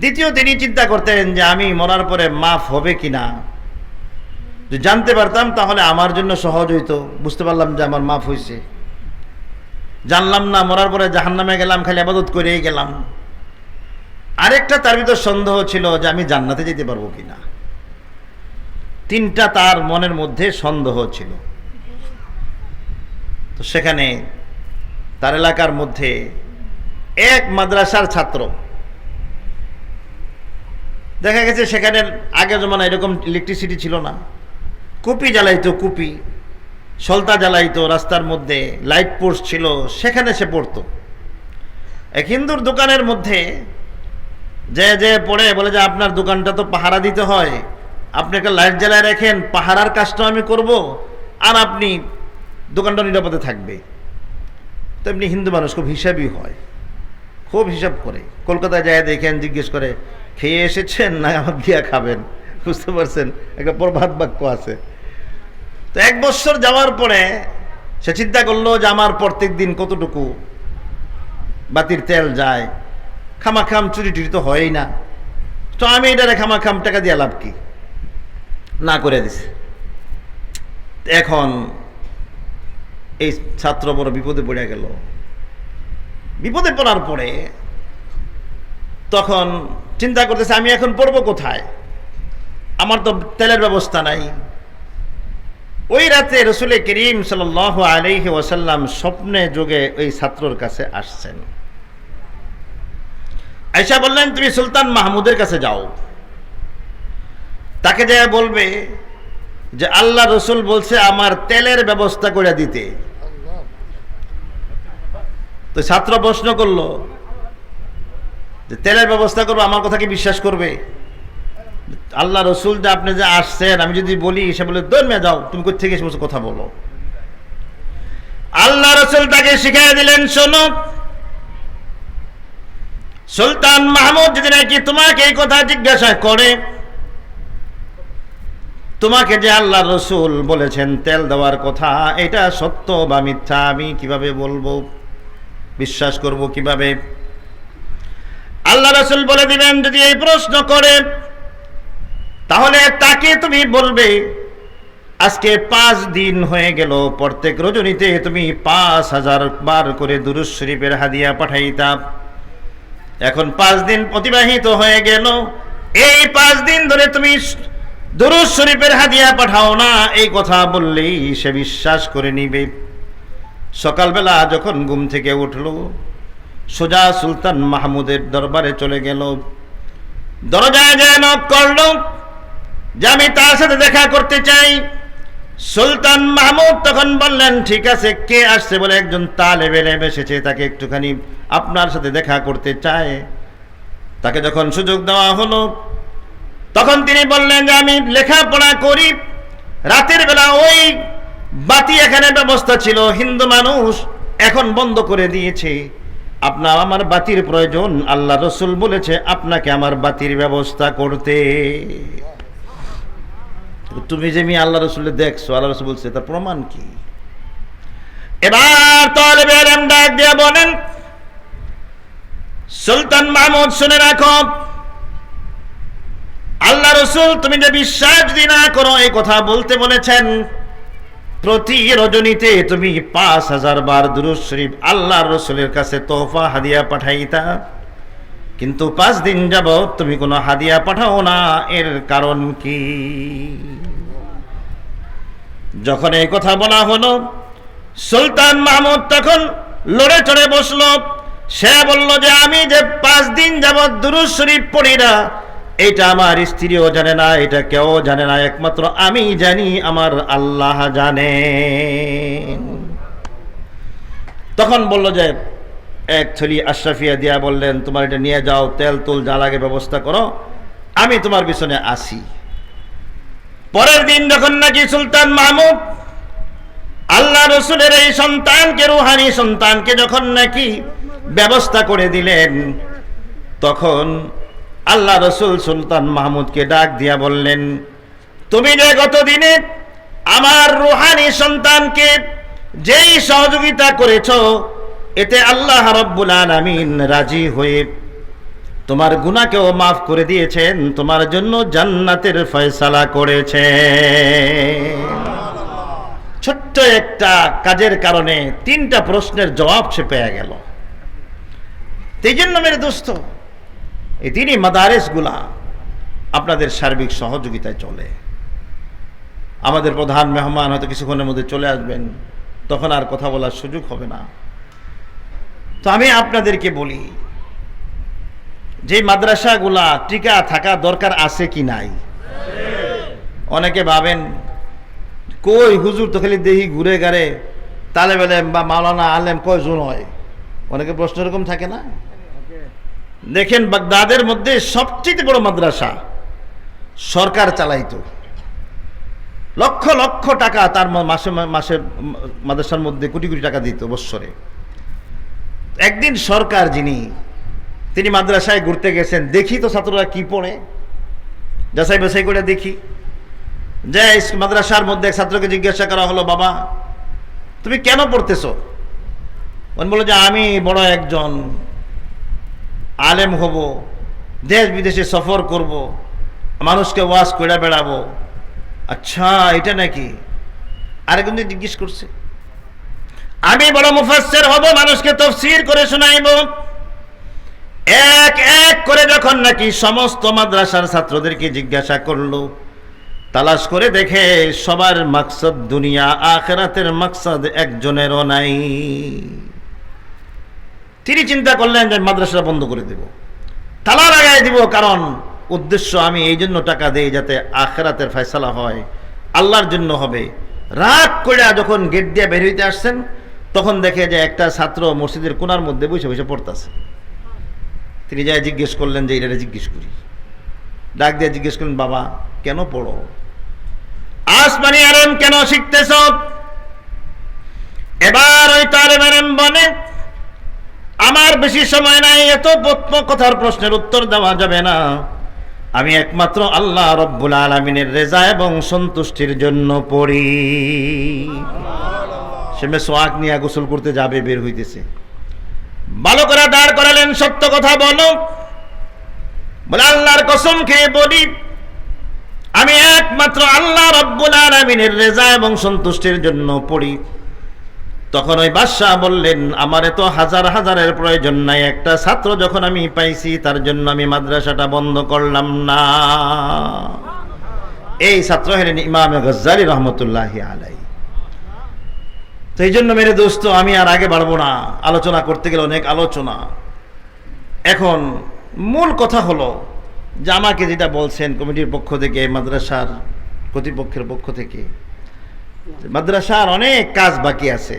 দ্বিতীয় তিনি চিন্তা করতেন যে আমি মরার পরে মাফ হবে কিনা। যদি জানতে পারতাম, তাহলে আমার জন্য সহজ হইতো। বুঝতে পারলাম যে আমার মাফ হয়েছে জানলাম না, মরার পরে জাহান্নামে গেলাম, খালি আবাদত করেই গেলাম। আরেকটা তার ভিতর সন্দেহ ছিল যে আমি জান্নাতে যেতে পারব কিনা। তিনটা তার মনের মধ্যে সন্দেহ ছিল। তো সেখানে তার এলাকার মধ্যে এক মাদ্রাসার ছাত্র দেখা গেছে সেখানে আগে জমানা এরকম ইলেকট্রিসিটি ছিল না। কুপি জ্বালাইতো কুপি, সলতা জ্বালাইতো রাস্তার মধ্যে লাইট পোস্ট ছিল, সেখানে সে পড়তো। এক হিন্দুর দোকানের মধ্যে যে যে পড়ে, বলে যে আপনার দোকানটা তো পাহারা দিতে হয়, আপনি একটা লাইট জ্বালায় রাখেন, পাহারার কাজটা আমি করব, আর আপনি দোকানটা নিরাপদে থাকবে। তেমনি হিন্দু মানুষ খুব হিসাবই হয়। খুব হিসাব করে। কলকাতায় যায় দেখেন, জিজ্ঞেস করে খেয়ে এসেছেন না আমার গিয়া খাবেন? বুঝতে পারছেন? একটা প্রভাত বাক্য আছে। তো এক বছর যাওয়ার পরে সে চিন্তা করল যে আমার প্রত্যেক দিন কতটুকু বাতির তেল যায়? খামাখাম চুরি টুরি তো হয়ই না। তো আমি এটারে খামাখাম টাকা দিয়ে লাভ কি? না করে দিছে। এখন এই ছাত্র বড় বিপদে পড়ে গেল। বিপদে পড়ার পরে তখন চিন্তা করতেছে, আমি এখন পড়ব কোথায়? আমার তো তেলের ব্যবস্থা নাই। ওই রাতে রসুল করিম সাল আলহি ওয়াসাল্লাম স্বপ্নে যোগে ওই ছাত্রর কাছে আসছেন। আয়সা বললেন, তুমি সুলতান মাহমুদের কাছে যাও। তাকে যা বলবে যে, আল্লাহ রসুল বলছে আমার তেলের ব্যবস্থা করে দিতে। তো ছাত্র প্রশ্ন করল যে তেলের ব্যবস্থা করব, আমার কথা কি বিশ্বাস করবে। আল্লাহ রসুল যে আপনি যে আসছেন, আমি যদি বলি, সে বলে দৌড় যাও, তুমি কোথেকে এসে কথা বলো? আল্লাহ রসুল তাকে শিখিয়ে দিলেন, শোনো, সুলতান মাহমুদ যদি নাকি তোমাকে এই কথা জিজ্ঞাসা করে, তোমাকে যে আল্লাহ রসুল বলেছেন তেল দেওয়ার কথা, এটা সত্য বা মিথ্যা আমি কীভাবে বলব? বিশ্বাস করব কীভাবে? আল্লাহ রসুল বলে দিবেন, যদি এই প্রশ্ন করে তাহলে তাকে তুমি বলবে, আজকে পাঁচ দিন হয়ে গেল, প্রত্যেক রজনীতে তুমি পাঁচ হাজার বার করে দুরুজ শরীফের হাদিয়া পাঠাইতাম এখন পাঁচ দিন অতিবাহিত হয়ে গেল, এই পাঁচ দিন ধরে তুমি দুরুজ শরীফের হাদিয়া পাঠাও না, এই কথা বললেই সে বিশ্বাস করে নিবে। সকালবেলা যখন ঘুম থেকে উঠল সোজা সুলতান মাহমুদের দরবারে চলে গেল। দরজায় যেন করল, যে আমি তার সাথে দেখা করতে চাই। সুলতান মাহমুদ তখন বললেন, ঠিক আছে, কে আসছে? বলে একজন তালে বেলে এসেছে, তাকে একটুখানি আপনার সাথে দেখা করতে চায় তাকে যখন সুযোগ দেওয়া হলো, তখন তিনি বললেন যে, আমি লেখাপড়া করি। রাতের বেলা ওই বাতি এখানে ব্যবস্থা ছিল, হিন্দু মানুষ এখন বন্ধ করে দিয়েছে। আপনার আমার বাতির প্রয়োজন, আল্লাহ রসুল বলেছে, আপনাকে আমার বাতির ব্যবস্থা করতে। তুমি যে আমি আল্লাহ রসুলের দেখছ, আল্লাহ রসুল বলছে তার প্রমাণ কি? এবার তলবে ডাক দিয়ে বলেন, সুলতান মাহমুদ, শুনে রাখো। আল্লাহ রসুল, তুমি যে বিশ্বাস যদি না করো, এই কথা বলতে বলেছেন। প্রতি রজনীতে তুমি পাঁচ হাজার বার দুরুজ শরীফ আল্লাহ রসুলের কাছে তোহফা, হাদিয়া পাঠাইতা। কিন্তু পাঁচ দিন যাব তুমি কোনো হাদিয়া পাঠাও না। এর কারণ কি? যখন এই কথা বলা হলো, সুলতান মাহমুদ তখন লড়ে চড়ে বসল। সে বলল যে, আমি যে পাঁচ দিন যাবৎ দুরুজ শরীফ পড়ি না এটা আমার স্ত্রীও জানে না, এটা কেউ জানে না, একমাত্র আমি জানি, আমার আল্লাহ জানে। তখন বলল যে, এক ছড়ি আশরাফিয়া দিয়া বললেন, তোমার এটা নিয়ে যাও, তেল তুল, যা লাগে ব্যবস্থা করো, আমি তোমার পিছনে আসি। পরের দিন যখন নাকি সুলতান মাহমুদ আল্লাহ রসুলের এই সন্তানকে, রুহানি সন্তানকে যখন নাকি ব্যবস্থা করে দিলেন, তখন আল্লাহ রসুল সুলতান মাহমুদকে ডাক দিয়া বললেন, তুমি যে গত দিনে আমার রুহানি সন্তানকে যেই সহযোগিতা করেছ, এতে আল্লাহ রব্বুল আলামিন রাজি হয়ে তোমার গুনাহকেও মাফ করে দিয়েছেন, তোমার জন্য জান্নাতের ফয়সালা করেছে ছোট্ট একটা কাজের কারণে তিনটা প্রশ্নের জবাব সে পেয়ে গেল। এই জন্য মেরে দোস্ত এই তিনি মাদারেসগুলা আপনাদের সার্বিক সহযোগিতায় চলে। আমাদের প্রধান মেহমান হয়তো কিছুক্ষণের মধ্যে চলে আসবেন, তখন আর কথা বলার সুযোগ হবে না। তো আমি আপনাদেরকে বলি, যে মাদ্রাসাগুলা টিকা থাকা দরকার আছে কি নাই? অনেকে ভাবেন, কই হুজুর তো খালি দেহি ঘুরে গাড়ে তালে বেলেম বা মাওলানা আলেম কয়জন হয়? অনেকে প্রশ্ন এরকম থাকে না? দেখেন বাগদাদের মধ্যে সবচেয়ে বড় মাদ্রাসা সরকার চালাইতো। লক্ষ লক্ষ টাকা তার মাসে মাসে মাদ্রাসার মধ্যে কোটি কোটি টাকা দিত বৎসরে। একদিন সরকার যিনি, তিনি মাদ্রাসায় ঘুরতে গেছেন, দেখি তো ছাত্ররা কি পড়ে। যাচাই বাছাই করে দেখি। যে মাদ্রাসার মধ্যে এক ছাত্রকে জিজ্ঞাসা করা হলো, বাবা, তুমি কেন পড়তেছ? বলল যে, আমি বড় একজন আলেম হব, দেশ বিদেশে সফর করব, মানুষকে ওয়াজ করে বেড়াবো। আচ্ছা এটা নাকি? আরেকজন জিজ্ঞেস করছে। আমি বড় মুফাসসির হব, মানুষকে তফসির করে শোনাইব। এক এক করে যখন নাকি সমস্ত মাদ্রাসার ছাত্রদেরকে জিজ্ঞাসা করল, তালাশ করে দেখে সবার মাকসাদ দুনিয়া, আখেরাতের মাকসাদ একজনেরও নাই। তিনি চিন্তা করলেন যে মাদ্রাসা বন্ধ করে দেব। তালা লাগাই দিব কারণ উদ্দেশ্য আমি এই জন্য টাকা দেই যাতে আখেরাতের ফয়সালা হয়, আল্লাহর জন্য হবে। রাগ করে যখন গেট দিয়ে বের হইতে আসছেন, তখন দেখে যে একটা ছাত্র মসজিদের কোনার মধ্যে বসে বসে পড়তেছে। তিনি যাই জিজ্ঞেস করলেন যে এটা জিজ্ঞেস করি। ডাক দিয়ে জিজ্ঞেস করলেন, বাবা, কেন পড়ো? আসমানি আলেম কেন শিখতেছ? এবার ওই তালেম বনে বেশি সময় নাই, এত কথার প্রশ্নের উত্তর দেওয়া যাবে না। আমি একমাত্র আল্লাহ রব্বুল আলমিনের রেজা এবং সন্তুষ্টির জন্য পড়ি। সে সোয়াক নিয়ে গোসল করতে যাবে, বের হইতেছে। ভালো করে দাঁড় করালেন, সত্য কথা বলো। বলে, আল্লাহর কসম খেয়ে বলি, আমি একমাত্র আল্লাহ রব্বুল আলমিনের রেজা এবং সন্তুষ্টির জন্য পড়ি। তখন ওই বাদশাহ বললেন, আমার এত হাজার হাজারের প্রয়োজন নাই। একটা ছাত্র যখন আমি পাইছি, তার জন্য আমি মাদ্রাসাটা বন্ধ করলাম না। এই ছাত্র হলেন ইমাম গজ্জালি রহমতুল্লাহ আলাই তো এই জন্য মেরে দোস্ত, আমি আর আগে বাড়বো না। আলোচনা করতে গেলে অনেক আলোচনা। এখন মূল কথা হলো যে আমাকে যেটা বলছেন কমিটির পক্ষ থেকে, মাদ্রাসার কর্তৃপক্ষের পক্ষ থেকে, মাদ্রাসার অনেক কাজ বাকি আছে।